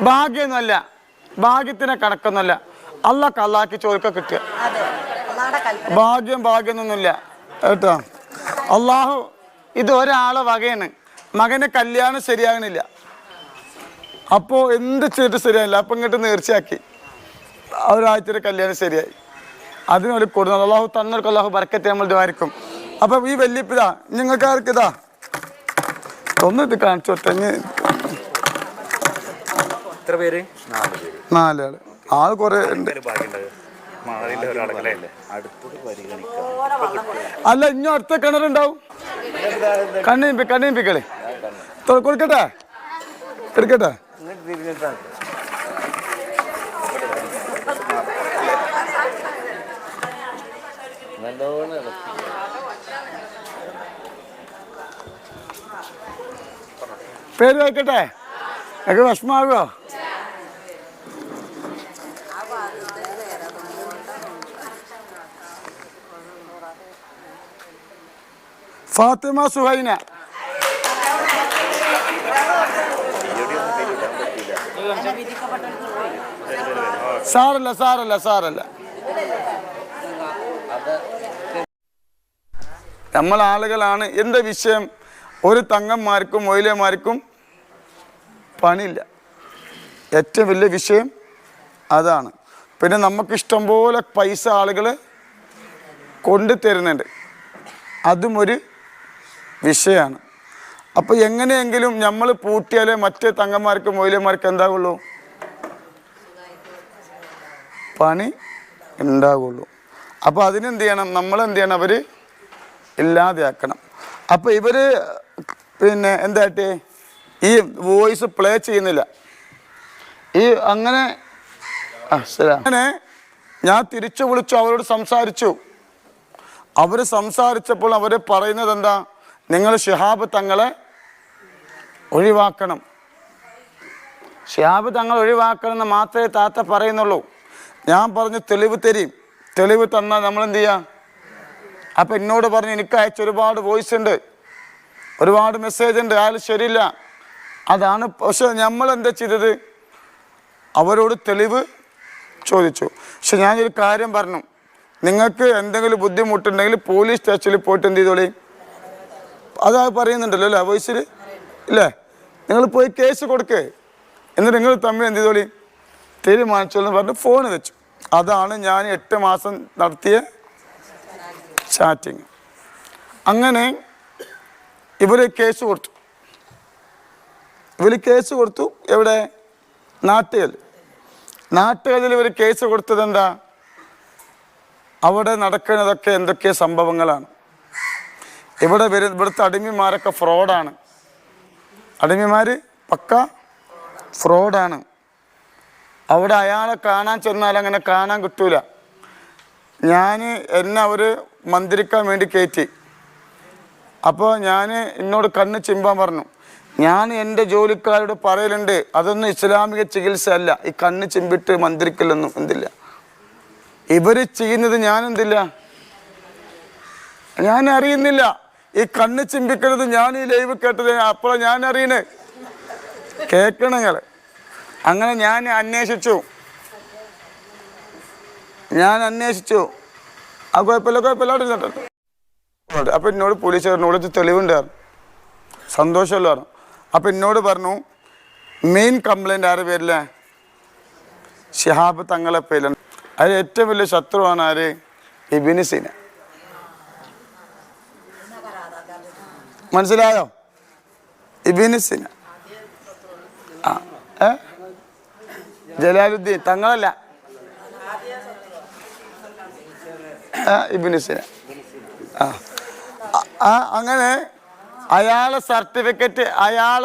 ഭാഗ്യമൊന്നുമല്ല. ഭാഗ്യത്തിനെ കണക്കൊന്നുമല്ല. അല്ല കള്ളാക്കി ചോദിക്ക കിട്ടുക. ഭാഗ്യം ഭാഗ്യമൊന്നുമില്ല. കേട്ടോ? അള്ളാഹു ഇത് ഒരാളെ വകയാണ്. മകന്റെ കല്യാണം ശരിയാകണില്ല. അപ്പോ എന്ത് ചെയ്തിട്ട് ശരിയായില്ല അപ്പം ഇങ്ങോട്ട് നേർച്ചയാക്കി. ഒരാഴ്ചയുടെ കല്യാണം ശരിയായി. അതിനൊരു കൊടുക്കുന്നത് അള്ളാഹു തന്നൊരു അള്ളാഹു ബർക്കറ്റ് നമ്മൾ ദ്വാരിക്കും. അപ്പം ഈ വല്യപ്പിതാ നിങ്ങൾക്കാർക്ക് ഇതാ? ഒന്ന് ഇത് കാണിച്ചു തന്നെ എത്ര പേര്? നാലാൾ ആൾ കുറെ ഉണ്ട്. അല്ല ഇനി അടുത്ത കിണറുണ്ടാവും കണ്ണീം കണ്ണിമ്പിക്കളെ കൊടുക്കട്ടെ? എടുക്കട്ടെ? പേര് വയ്ക്കട്ടെ ഒക്കെ വിഷമാകുമോ ഫാത്തിമ സുഹൈന. സാറല്ല സാറല്ല സാറല്ല നമ്മൾ ആളുകളാണ് എന്താ വിഷയം ഒരു തങ്ങന്മാർക്കും മൊയിലന്മാർക്കും പണിയില്ല. ഏറ്റവും വലിയ വിഷയം അതാണ്. പിന്നെ നമുക്ക് ഇഷ്ടംപോലെ പൈസ ആളുകൾ കൊണ്ടു തരുന്നുണ്ട് അതും ഒരു വിഷയമാണ് അപ്പോൾ എങ്ങനെയെങ്കിലും നമ്മൾ പൂട്ടിയാലേ മറ്റേ തങ്ങന്മാർക്ക് മൊയിലന്മാർക്ക് എന്താകുള്ളൂ പണി ഉണ്ടാകുള്ളൂ അപ്പോൾ അതിനെന്ത് ചെയ്യണം? നമ്മൾ എന്ത് ചെയ്യണം? അവർ ഇല്ലാതെയാക്കണം. അപ്പോൾ ഇവർ പിന്നെ എന്താട്ടെ? ഈ വോയിസ് പ്ലേ ചെയ്യുന്നില്ല. ഈ അങ്ങനെ അങ്ങനെ ഞാൻ തിരിച്ചു വിളിച്ചു അവരോട് സംസാരിച്ചു. അവർ സംസാരിച്ചപ്പോൾ അവർ പറയുന്നത് എന്താ നിങ്ങൾ ഷിഹാബ് തങ്ങളെ ഒഴിവാക്കണം. ഷിഹാബ് തങ്ങൾ ഒഴിവാക്കണം എന്ന് മാത്രമേ താത്ത പറയുന്നുള്ളൂ. ഞാൻ പറഞ്ഞു തെളിവ് തരും. തെളിവ് തന്നാൽ നമ്മൾ എന്ത് ചെയ്യാം? അപ്പം എന്നോട് പറഞ്ഞു എനിക്ക് അയച്ച ഒരുപാട് വോയിസ് ഉണ്ട്. ഒരുപാട് മെസ്സേജ് ഉണ്ട്. അയാൾ ശരിയില്ല. അതാണ് പക്ഷെ നമ്മൾ എന്താ ചെയ്തത്? അവരോട് തെളിവ് ചോദിച്ചു. പക്ഷെ ഞാനൊരു കാര്യം പറഞ്ഞു. നിങ്ങൾക്ക് എന്തെങ്കിലും ബുദ്ധിമുട്ടുണ്ടെങ്കിൽ പോലീസ് സ്റ്റേഷനിൽ പോയിട്ട് എന്ത് ചെയ്തോളി? അതാ പറയുന്നുണ്ടല്ലോ അല്ലേ വോയിസിൽ ഇല്ലേ? നിങ്ങൾ പോയി കേസ് കൊടുക്ക്. എന്നിട്ട് നിങ്ങൾ തമ്മിൽ എന്ത് ചെയ്തോളി? തീരുമാനിച്ചോളെന്ന് പറഞ്ഞ് ഫോൺ വെച്ചു. അതാണ് ഞാൻ എട്ട് മാസം നടത്തിയ ചാറ്റിങ് അങ്ങനെ ഇവർ കേസ് കൊടുത്തു. ഇവർ കേസ് കൊടുത്തു എവിടെ? നാട്ടുകൽ നാട്ടുകലിൽ ഇവർ കേസ് കൊടുത്തത് എന്താ? അവിടെ നടക്കുന്നതൊക്കെ എന്തൊക്കെ സംഭവങ്ങളാണ്. ഇവിടെ വരു ഇവിടുത്തെ അടിമിമാരൊക്കെ ഫ്രോഡാണ് അടിമിമാർ പക്ക ഫ്രോഡാണ് അവിടെ അയാളെ കാണാൻ ചെന്നാൽ അങ്ങനെ കാണാൻ കിട്ടൂല. ഞാൻ എന്നെ അവർ മന്ത്രിക്കാൻ വേണ്ടി കയറ്റി അപ്പോൾ ഞാൻ എന്നോട് കണ്ണ് ചിമ്പാൻ പറഞ്ഞു. ഞാൻ എന്റെ ജോലിക്കാരോട് പറയലുണ്ട് അതൊന്നും ഇസ്ലാമിക ചികിത്സ അല്ല ഈ കണ്ണ് ചിമ്പിട്ട് മന്ത്രിക്കില്ലെന്നും എന്തില്ല. ഇവർ ചെയ്യുന്നത് ഞാൻ എന്തില്ല? ഞാൻ അറിയുന്നില്ല. ഈ കണ്ണ് ചിമ്പിക്കുന്നത് ഞാൻ ഈ ലൈവ് കേട്ടത് അപ്പോഴാണ് ഞാൻ അറിയണേ. കേൾക്കണങ്ങൾ അങ്ങനെ ഞാൻ അന്വേഷിച്ചു. ഞാൻ അന്വേഷിച്ചു. ആ കുഴപ്പമില്ല കുഴപ്പമില്ല അപ്പം എന്നോട് പോലീസ് ഇത് തെളിവുണ്ടായിരുന്നു സന്തോഷമല്ല പറഞ്ഞു. അപ്പം എന്നോട് പറഞ്ഞു മെയിൻ കംപ്ലൈന്റ് ആരുടെ പേരിലെ? ഷിഹാബ് തങ്ങളെ പേരിലാണ്. അതിൽ ഏറ്റവും വലിയ ശത്രുവാണ് ആര്? ഇബിനിസിന മനസ്സിലായോ? ഇബിനിസിന. ആ ഏ? ജലാലുദ്ദീൻ തങ്ങളല്ല. ഇബിന് ആ അങ്ങനെ അയാളെ സർട്ടിഫിക്കറ്റ് അയാൾ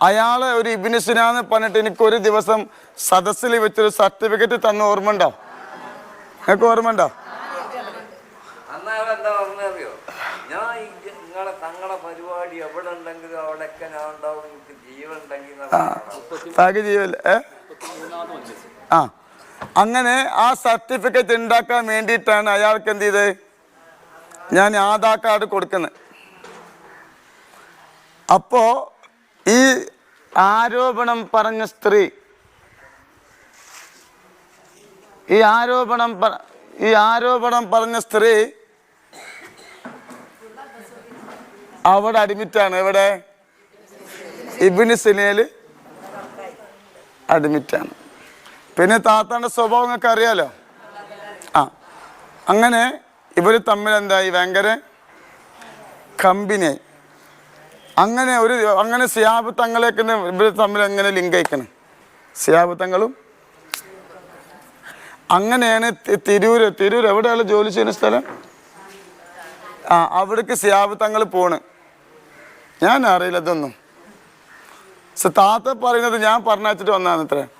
അയാൾ ഒരു ഇബിനിസിനാന്ന് പറഞ്ഞിട്ട് എനിക്ക് ഒരു ദിവസം സദസ്സിൽ വെച്ചൊരു സർട്ടിഫിക്കറ്റ് തന്ന ഓർമ്മ ഉണ്ടോ നിങ്ങൾക്ക് ഓർമ്മ ഉണ്ടോ അന്നേരം എന്താ പറഞ്ഞറിയോ ഞാൻ ഈ നിങ്ങളെ തങ്ങളെ പരിപാടി എവിടെ ഉണ്ടെങ്കിലും അവിടെയൊക്കെ ഞാൻ ഉണ്ടാവും എനിക്ക് ജീവൻ ഉണ്ടെങ്കിൽ എന്നാ പറഞ്ഞത്. ജീവല്ലേ? ആ. അങ്ങനെ ആ സർട്ടിഫിക്കറ്റ് ഉണ്ടാക്കാൻ വേണ്ടിയിട്ടാണ് അയാൾക്ക് എന്ത് ചെയ്തത് ഞാൻ ആധാർ കാർഡ് കൊടുക്കുന്നത് അപ്പോ ഈ ആരോപണം പറഞ്ഞ സ്ത്രീ ഈ ആരോപണം ഈ ആരോപണം പറഞ്ഞ സ്ത്രീ അവിടെ അഡ്മിറ്റാണ് എവിടെ? ഇബിന് അഡ്മിറ്റ് അഡ്മിറ്റാണ് പിന്നെ താത്താന്റെ സ്വഭാവം നിങ്ങൾക്ക് അറിയാലോ? ആ. അങ്ങനെ ഇവർ തമ്മിൽ എന്തായി? ഭയങ്കര കമ്പനി. അങ്ങനെ ഒരു അങ്ങനെ സിയാബ് തങ്ങളെയൊക്കെ ഇവർ തമ്മിൽ എങ്ങനെ ലിങ്ക് അയക്കണം സിയാബ് തങ്ങളും. അങ്ങനെയാണ് തിരൂര് തിരൂർ എവിടെയാണ് ജോലി ചെയ്യുന്ന സ്ഥലം? ആ അവിടേക്ക് സിയാബ് തങ്ങൾ പോണ്. ഞാൻ അറിയില്ല ഇതൊന്നും. താത്ത പറയുന്നത് ഞാൻ പറഞ്ഞിട്ട് വന്നതാണ് ഇത്രേ